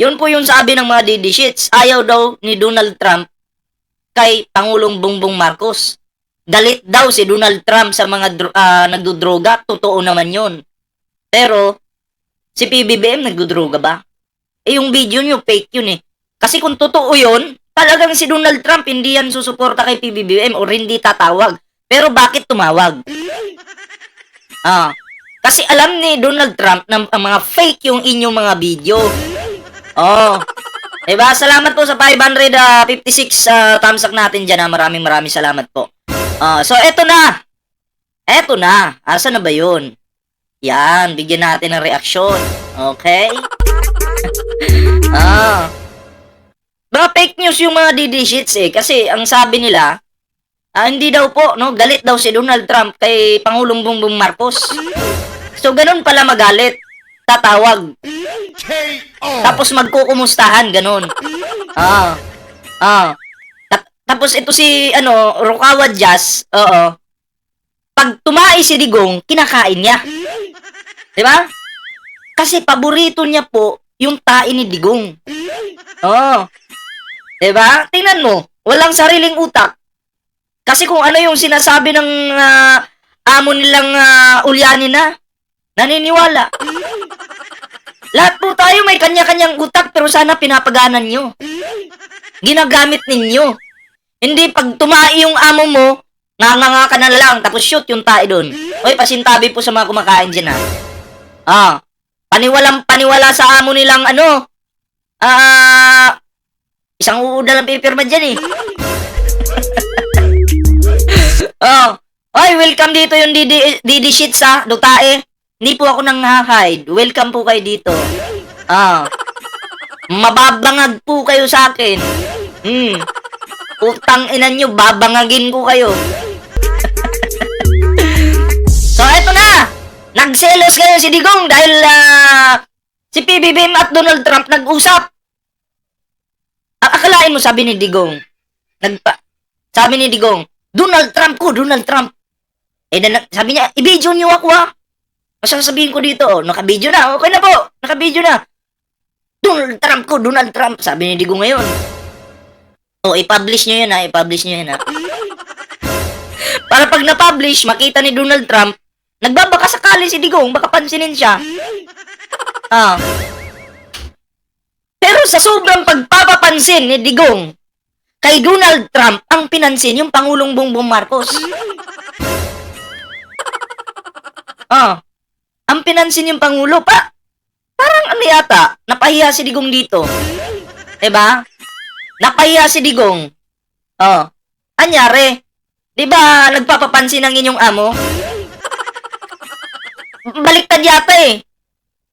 Yun po yung sabi ng mga DD shits. Ayaw daw ni Donald Trump kay Pangulong Bongbong Marcos. Galit daw si Donald Trump sa mga dro- ah, nagdudroga. Totoo naman yun. Pero, si PBBM nagdudroga ba? Eh, yung video nyo, fake yun eh. Kasi kung totoo yun, talagang si Donald Trump hindi yan susuporta kay PBBM or hindi tatawag. Pero bakit tumawag? Ah, kasi alam ni Donald Trump na mga fake yung inyong mga video. Oh. Diba? Salamat po sa 556 uh, thumbs up natin dyan. ah. Maraming maraming salamat po. Ah, so, eto na. Eto na. Asa na ba yun? Yan. Bigyan natin ng reaksyon. Okay? ah. Baka fake news yung mga DD shits eh. Kasi ang sabi nila, ah, hindi daw po, no? Galit daw si Donald Trump kay Pangulong Bongbong Marcos. So, ganun pala magalit. Tatawag. Tapos magkukumustahan, ganun. Ah. Ah. Ta- tapos ito si, ano, Rukawa Jazz, oo. Pag tumai si Digong, kinakain niya. Di ba? Kasi paborito niya po yung tae ni Digong. Oo. Di ba? Tingnan mo, walang sariling utak. Kasi kung ano yung sinasabi ng ah, amo nilang uh, ulyanin na, naniniwala. Lahat po tayo may kanya-kanyang utak pero sana pinapaganan nyo. Ginagamit ninyo. Hindi pag tumai yung amo mo, nganga ka na lang, tapos shoot yung tae doon. Oy, pasintabi po sa mga kumakain dyan ha. Ah, paniwalang paniwala sa amo nilang ano, ah, isang uuda lang pipirma dyan eh. oh, oy, welcome dito yung Didi, Didi Shits ha, Dutae. Hindi po ako nang hide. Welcome po kayo dito. Ah. Mababangag po kayo sa akin. Hmm. Utang ina nyo, babangagin ko kayo. so, eto na! Nagselos kayo si Digong dahil ah, si PBBM at Donald Trump nag-usap. Akalain mo, sabi ni Digong. Nagpa sabi ni Digong, Donald Trump ko, Donald Trump. Eh, sabi niya, i-video niyo ako ha. Basta sasabihin ko dito, oh, naka-video na, okay na po, naka-video na. Donald Trump ko, Donald Trump, sabi ni Digong ngayon. Oh, i-publish nyo yun ha, i-publish nyo yun ha. Para pag na-publish, makita ni Donald Trump, nagbabaka sakali si Digong, baka pansinin siya. Ah. Pero sa sobrang pagpapapansin ni Digong, kay Donald Trump ang pinansin yung Pangulong Bongbong Marcos. Ah. Ang pinansin yung Pangulo pa. Parang ano yata, napahiya si Digong dito. 'Di ba? Napahiya si Digong. Oh. Anyari? 'Di ba nagpapapansin ang inyong amo? Baliktad yata eh.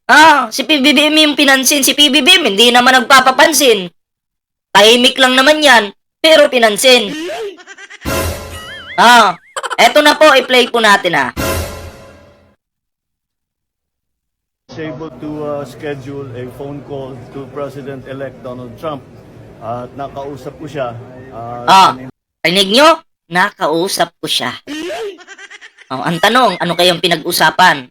Ah, si PBBM yung pinansin. Si PBBM hindi naman nagpapapansin. Tahimik lang naman yan, pero pinansin. Ah, eto na po, i-play po natin ah. Able to uh, schedule a phone call to President-elect Donald Trump. At nakausap ko siya. Uh, Ah, rinig nyo? Nakausap ko siya. Oh, ang tanong, ano kayang pinag-usapan?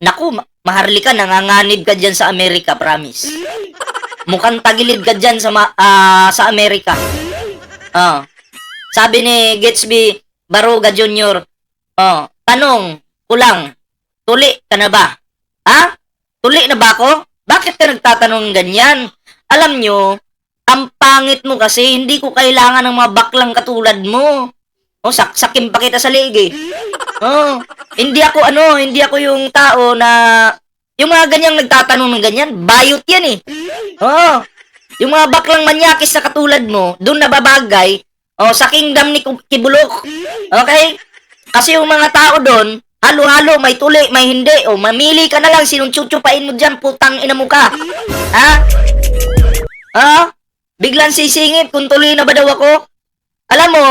Naku, ma- maharlika, nanganganib ka dyan sa Amerika, promise. Mukhang tagilid ka dyan sa, ma- ah, sa Amerika. Oh. Sabi ni Getsby Baruga Jr., oh, tanong, kulang, tuli ka na ba? Ha? Tuli na ba ako? Bakit ka nagtatanong ganyan? Alam nyo, ang pangit mo kasi, hindi ko kailangan ng mga baklang katulad mo. O, saksakin pa kita sa leeg eh. Oh, hindi ako ano, hindi ako yung tao na yung mga ganyang nagtatanong ng ganyan, bayot yan eh. Oh, yung mga baklang manyakis na katulad mo, doon nababagay, oh, sa kingdom ni Kibulok. Okay? Kasi yung mga tao doon, halo-halo, may tuli, may hindi. O, mamili ka na lang, sinong chuchupain mo dyan, putang ina mo ka. Ha? Ha? Biglang sisingit kung tuloy na ba daw ako? Alam mo,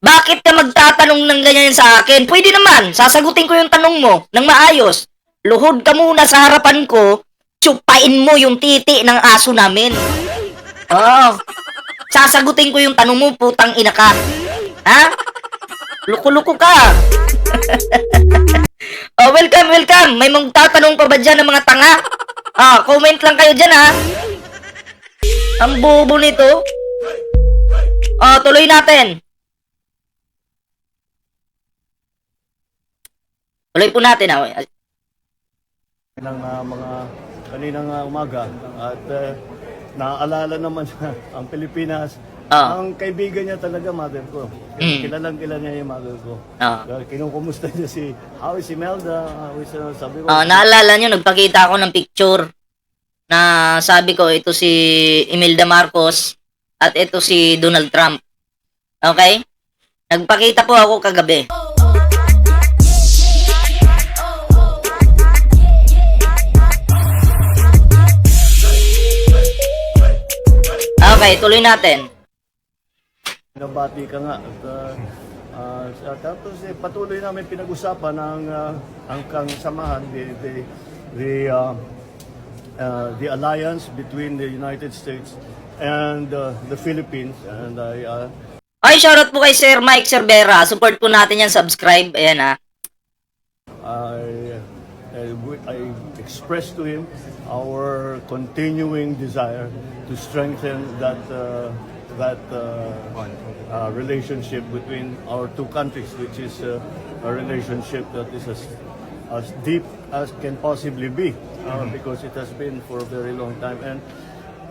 bakit ka magtatanong ng ganyan sa akin? Pwede naman, sasagutin ko yung tanong mo ng maayos. Luhod ka muna sa harapan ko, tsupain mo yung titi ng aso namin. Oo. Sasagutin ko yung tanong mo, putang ina ka. Ha? Luko-luko ka. oh, welcome, welcome. May magtatanong pa ba dyan ng mga tanga? Ah, comment lang kayo dyan ha. Ang bobo nito. Oh, tuloy natin. Tuloy po natin ah. ng ah, mga kaninang ah, umaga at uh, naaalala naman ang Pilipinas. Ah. Ang kaibigan niya talaga, mother ko. Mm. Kilalang kilala niya yung mother ko. Ah. Uh, kinukumusta niya si, how is si Melda? How is, uh, sabi ko, Ah, naalala nyo, nagpakita ako ng picture na sabi ko, ito si Imelda Marcos at ito si Donald Trump. Okay? Nagpakita po ako kagabi. Okay, tuloy natin. Nabati ka nga. At, uh, uh, tapos eh, patuloy namin pinag-usapan ang uh, ang kang samahan, the, the, the, uh, uh, the alliance between the United States and uh, the Philippines. And I, uh, Ay, shoutout po kay Sir Mike Cervera. Support po natin yan, subscribe. Ayan ah. I, I, I expressed to him our continuing desire to strengthen that uh, that uh, uh, relationship between our two countries, which is uh, a relationship that is as, as deep as can possibly be, uh, because it has been for a very long time. And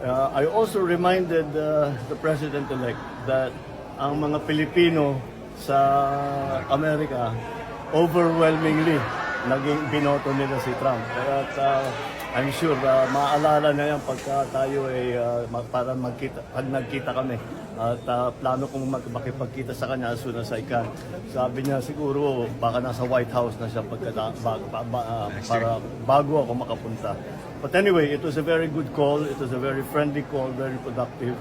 uh, I also reminded uh, the president-elect that ang mga Pilipino sa Amerika overwhelmingly naging binoto nila si Trump. Kaya uh, I'm sure uh, maaalala na yan pagka tayo ay uh, mag- para magkita, pag nagkita kami. At uh, plano kong mag- makipagkita sa kanya as soon as I can. Sabi niya siguro baka nasa White House na siya pagka, ba, ba, ba- uh, para bago ako makapunta. But anyway, it was a very good call. It was a very friendly call, very productive.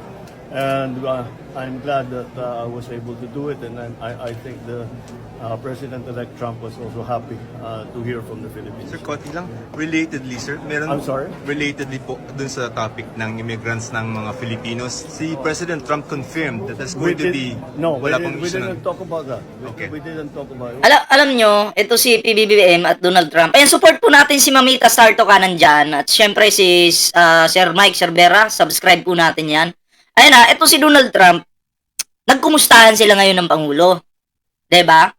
And uh, I'm glad that uh, I was able to do it, and I'm, I, I think the uh, President-elect Trump was also happy uh, to hear from the Philippines. Sir, konti lang. Relatedly, sir, meron... I'm sorry? Relatedly po dun sa topic ng immigrants ng mga Filipinos, si President Trump confirmed that there's We going to did, be... no, we, wala did, pang we didn't ng- talk about that. We, Okay. we didn't talk about it. Alam, alam nyo, ito si PBBM at Donald Trump. Ayan, support po natin si Mamita Sarto kanan dyan. At syempre si ah, Sir Mike Cervera, subscribe po natin yan. Ayan na, ito si Donald Trump. Nagkumustahan sila ngayon ng Pangulo. 'Di ba?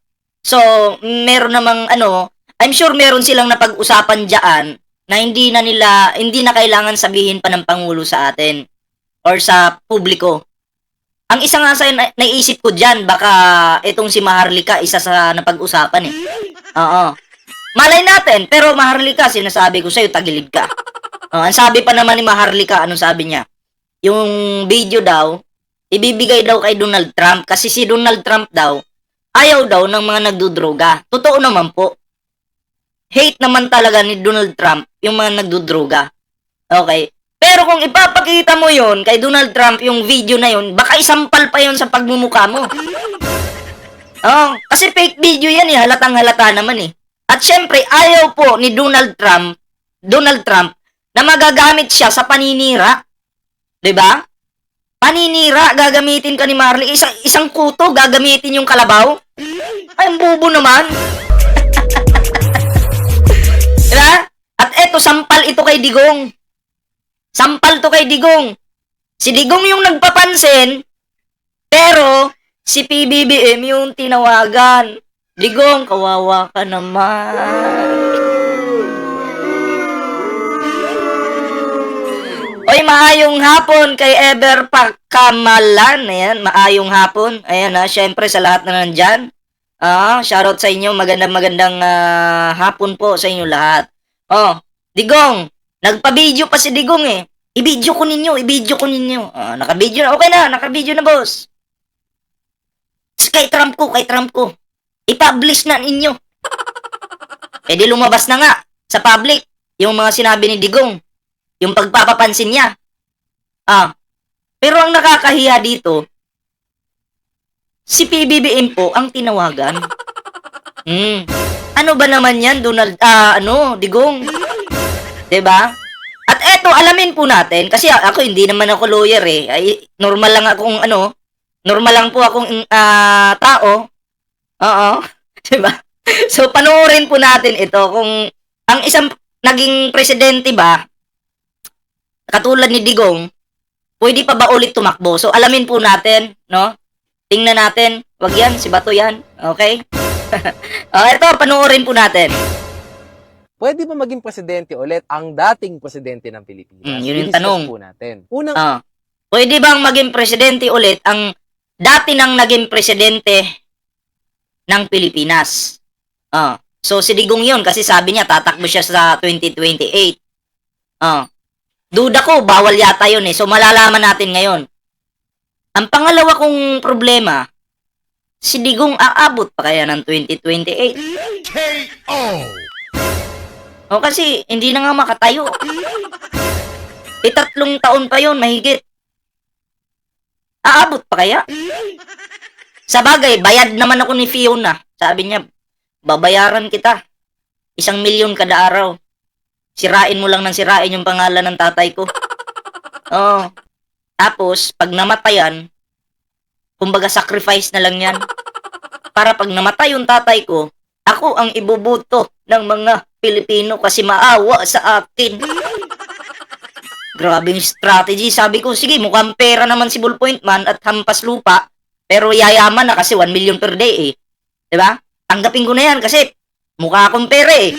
So, meron namang ano, I'm sure meron silang napag-usapan diyan na hindi na nila, hindi na kailangan sabihin pa ng Pangulo sa atin or sa publiko. Ang isa nga sa na, naisip ko diyan, baka itong si Maharlika isa sa napag-usapan eh. Oo. Malay natin, pero Maharlika, sinasabi ko sa'yo, tagilid ka. Oh, ang sabi pa naman ni Maharlika, anong sabi niya? Yung video daw, ibibigay daw kay Donald Trump kasi si Donald Trump daw, ayaw daw ng mga nagdudroga. Totoo naman po. Hate naman talaga ni Donald Trump yung mga nagdudroga. Okay. Pero kung ipapakita mo yon kay Donald Trump yung video na yon, baka isampal pa yon sa pagmumukha mo. Oh, kasi fake video yan eh, halatang halata naman eh. At syempre, ayaw po ni Donald Trump, Donald Trump, na magagamit siya sa paninira. 'Di ba? Paninira, gagamitin ka ni Marley. Isang, isang kuto, gagamitin yung kalabaw. Ay, ang bubo naman. diba? At eto, sampal ito kay Digong. Sampal to kay Digong. Si Digong yung nagpapansin, pero si PBBM yung tinawagan. Digong, kawawa ka naman. Oy, maayong hapon kay Ever Pakamalan. Ayan, maayong hapon. Ayan ha, syempre sa lahat na nandyan. Ah, shoutout sa inyo. Magandang magandang ah, hapon po sa inyo lahat. Oh, Digong, nagpa-video pa si Digong eh. I-video ko ninyo, i-video ko ninyo. Ah, naka-video na. Okay na, naka-video na boss. Kay Trump ko, kay Trump ko. I-publish na ninyo. Eh di lumabas na nga sa public yung mga sinabi ni Digong. Yung pagpapapansin niya. Ah. Pero ang nakakahiya dito, si PBBM po ang tinawagan. Hmm. Ano ba naman yan, Donald, ah, ano, Digong? 'Di ba? At eto, alamin po natin, kasi ako hindi naman ako lawyer eh. Ay, normal lang akong ano, normal lang po akong ah, tao. Oo. 'Di ba? So, panoorin po natin ito kung ang isang naging presidente ba, katulad ni Digong, pwede pa ba ulit tumakbo? So, alamin po natin, no? Tingnan natin. Wag yan, si Bato yan. Okay? oh, ito, panoorin po natin. Pwede ba maging presidente ulit ang dating presidente ng Pilipinas? Hmm, yun yung tanong. po natin. Unang Ah, pwede bang maging presidente ulit ang dati nang naging presidente ng Pilipinas? Ah, so si Digong yun kasi sabi niya tatakbo siya sa 2028. Ah, duda ko bawal yata yun eh. So malalaman natin ngayon. Ang pangalawa kong problema, si Digong aabot pa kaya ng 2028? O kasi hindi na nga makatayo. E tatlong taon pa yon mahigit. Aabot pa kaya? Sa bagay, bayad naman ako ni Fiona. Sabi niya, babayaran kita. Isang milyon kada araw. Sirain mo lang ng sirain yung pangalan ng tatay ko. Oo. Tapos, pag namatayan, kumbaga sacrifice na lang yan. Para pag namatay yung tatay ko, ako ang ibubuto ng mga Pilipino kasi maawa sa akin. Grabing strategy. Sabi ko, sige, mukhang pera naman si Bullpoint Man at hampas lupa. Pero yayaman na kasi 1 million per day eh. ba? Tanggapin ko na yan kasi mukha akong pera eh.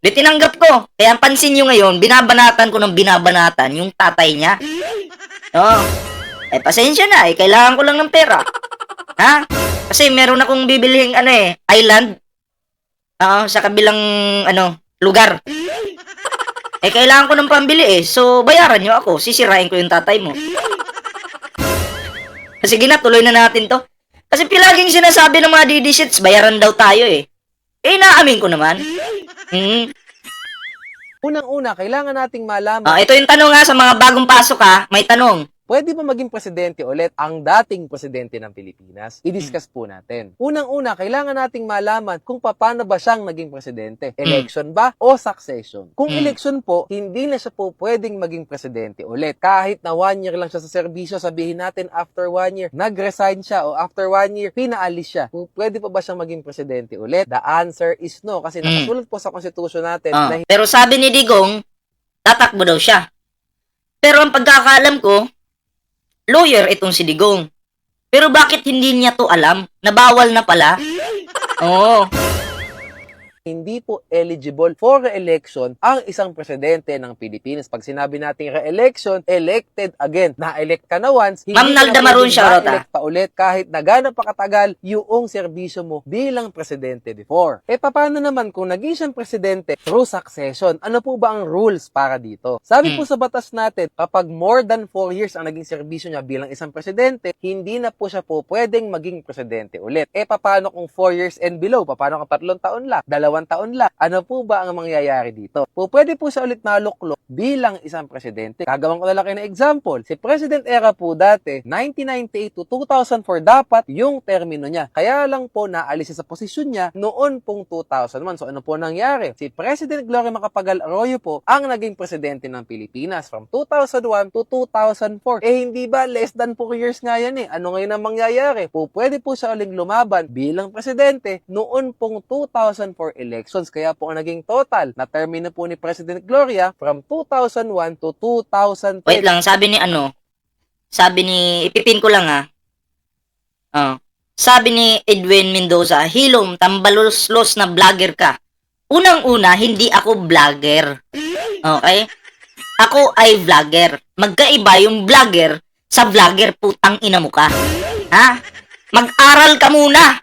Di tinanggap ko. Kaya pansin nyo ngayon, binabanatan ko ng binabanatan yung tatay niya. Oo. Eh, pasensya na eh. Kailangan ko lang ng pera. Ha? Kasi meron akong bibilihing ano eh, island. Oo, sa kabilang ano, lugar. Eh, kailangan ko ng pambili eh. So, bayaran nyo ako. Sisirain ko yung tatay mo. Sige na, tuloy na natin to. Kasi pilaging sinasabi ng mga didishits, bayaran daw tayo eh. Eh, naamin ko naman. Hmm. unang-una, kailangan nating malaman Ah, ito yung tanong nga sa mga bagong pasok ha. May tanong. Pwede ba maging presidente ulit ang dating presidente ng Pilipinas? I-discuss po natin. Unang-una, kailangan nating malaman kung paano ba siyang naging presidente. Election ba o succession? Kung Mm. election po, hindi na siya po pwedeng maging presidente ulit. Kahit na one year lang siya sa serbisyo, sabihin natin after one year, nag-resign siya o after one year, pinaalis siya. Kung pwede pa ba siyang maging presidente ulit? The answer is no. Kasi Mm. nakasulat po sa konstitusyon natin Ah, na pero sabi ni Digong, tatakbo daw siya. Pero ang pagkakaalam ko, lawyer itong si Digong. Pero bakit hindi niya to alam? Na bawal na pala? Oo. Hindi po eligible for re-election ang isang presidente ng Pilipinas. Pag sinabi nating re-election, elected again. Na-elect ka na once, hindi Ma'am Nalda na Maroon siya, Rota. pa ulit kahit na gano'n pa katagal yung serbisyo mo bilang presidente before. E paano naman kung naging siyang presidente through succession? Ano po ba ang rules para dito? Sabi po sa batas natin, kapag more than 4 years ang naging serbisyo niya bilang isang presidente, hindi na po siya po pwedeng maging presidente ulit. E paano kung 4 years and below? Paano kung tatlong taon lang? Dalawang taon lang? Ano po ba ang mangyayari dito? Po pwede po siya ulit naluklok bilang isang presidente. Gagawin ko na lang kayo ng example. Si President Era po dati, 1998 to 2004 dapat yung termino niya. Kaya lang po naalis siya sa posisyon niya noon pong 2001. So ano po nangyari? Si President Gloria Macapagal Arroyo po ang naging presidente ng Pilipinas from 2001 to 2004. Eh hindi ba less than 4 years nga yan eh. Ano ngayon ang mangyayari? Po pwede po siya uling lumaban bilang presidente noon pong 2004 elections. Kaya po ang naging total na termino po ni President Gloria from 2001 to 2010. Wait lang, sabi ni ano, sabi ni, ipipin ko lang ha. Oh. Sabi ni Edwin Mendoza, Hilom, tambalos-los na vlogger ka. Unang-una, hindi ako vlogger. Okay? Ako ay vlogger. Magkaiba yung vlogger sa vlogger putang ina mo ka. Ha? Mag-aral ka muna.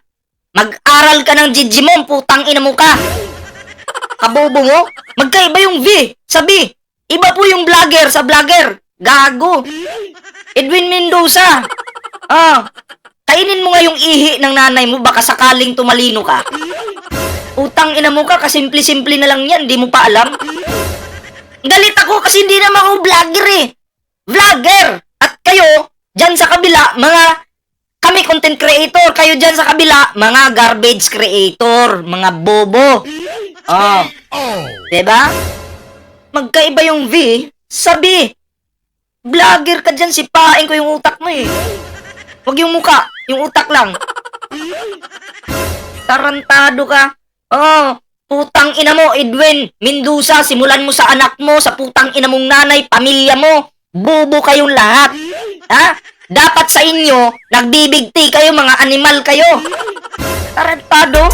Mag-aral ka ng Digimon, putang ina mo ka. Kabobo mo? Magkaiba yung V sa B. Iba po yung vlogger sa vlogger. Gago. Edwin Mendoza. Ah, kainin mo nga yung ihi ng nanay mo baka sakaling tumalino ka. Utang ina mo ka, kasimple-simple na lang yan, di mo pa alam. Galit ako kasi hindi naman ako vlogger eh. Vlogger! At kayo, dyan sa kabila, mga kami content creator, kayo dyan sa kabila, mga garbage creator, mga bobo. Oh. Diba? Magkaiba yung V, sabi. Vlogger ka dyan, sipain ko yung utak mo eh. Huwag yung muka, yung utak lang. Tarantado ka. Oh, Putang ina mo, Edwin, Mendoza, simulan mo sa anak mo, sa putang ina mong nanay, pamilya mo. Bobo kayong lahat. Ha? Dapat sa inyo, nagbibigti kayo, mga animal kayo. Tarantado.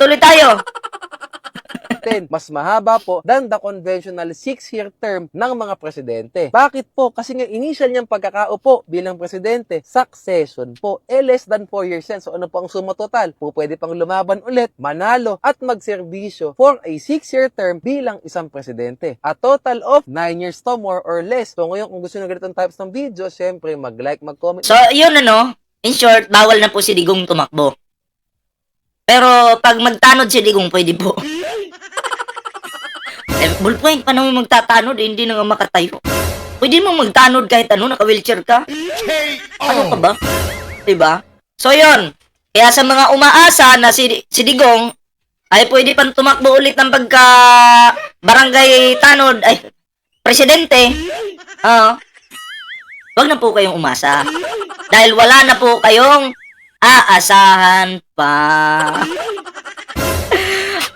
O, tuloy tayo. 10, mas mahaba po than the conventional 6-year term ng mga presidente. Bakit po? Kasi nga initial niyang pagkakaupo bilang presidente, succession po, eh less than 4 years yan. So ano po ang suma total? Po pwede pang lumaban ulit, manalo, at magserbisyo for a 6-year term bilang isang presidente. A total of 9 years to more or less. So ngayon kung gusto nyo ganitong types ng video, syempre mag-like, mag-comment. So, yun ano, in short, bawal na po si Digong tumakbo. Pero pag magtanod si Digong, pwede po. eh, ballpoint, paano mo magtatanod? Eh, hindi na nga makatayo. Pwede mo magtanod kahit ano, naka-wheelchair ka. Ano ka ba? Diba? So, yun. Kaya sa mga umaasa na si, si Digong ay pwede pang tumakbo ulit ng pagka barangay tanod, ay, presidente. Ah, wag na po kayong umasa. Dahil wala na po kayong aasahan pa.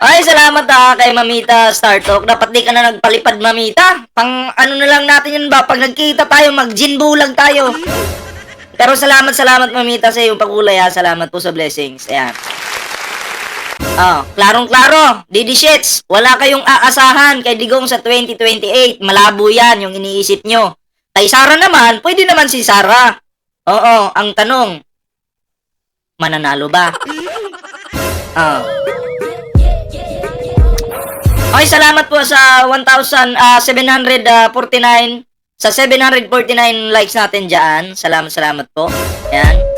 Ay, salamat ah kay Mamita Star Talk. Dapat di ka na nagpalipad, Mamita. Pang ano na lang natin yun ba? Pag nagkita tayo, mag-ginbulag tayo. Pero salamat, salamat, Mamita, sa iyong pagkulay ha. Salamat po sa blessings. Ayan. Oh, klarong-klaro. Didi Shits, wala kayong aasahan kay Digong sa 2028. Malabo yan yung iniisip nyo. Kay Sara naman, pwede naman si Sara. Oo, ang tanong, mananalo ba? Ah. Okay, salamat po sa 1,749 sa 749 likes natin dyan. Salamat, salamat po. Yan.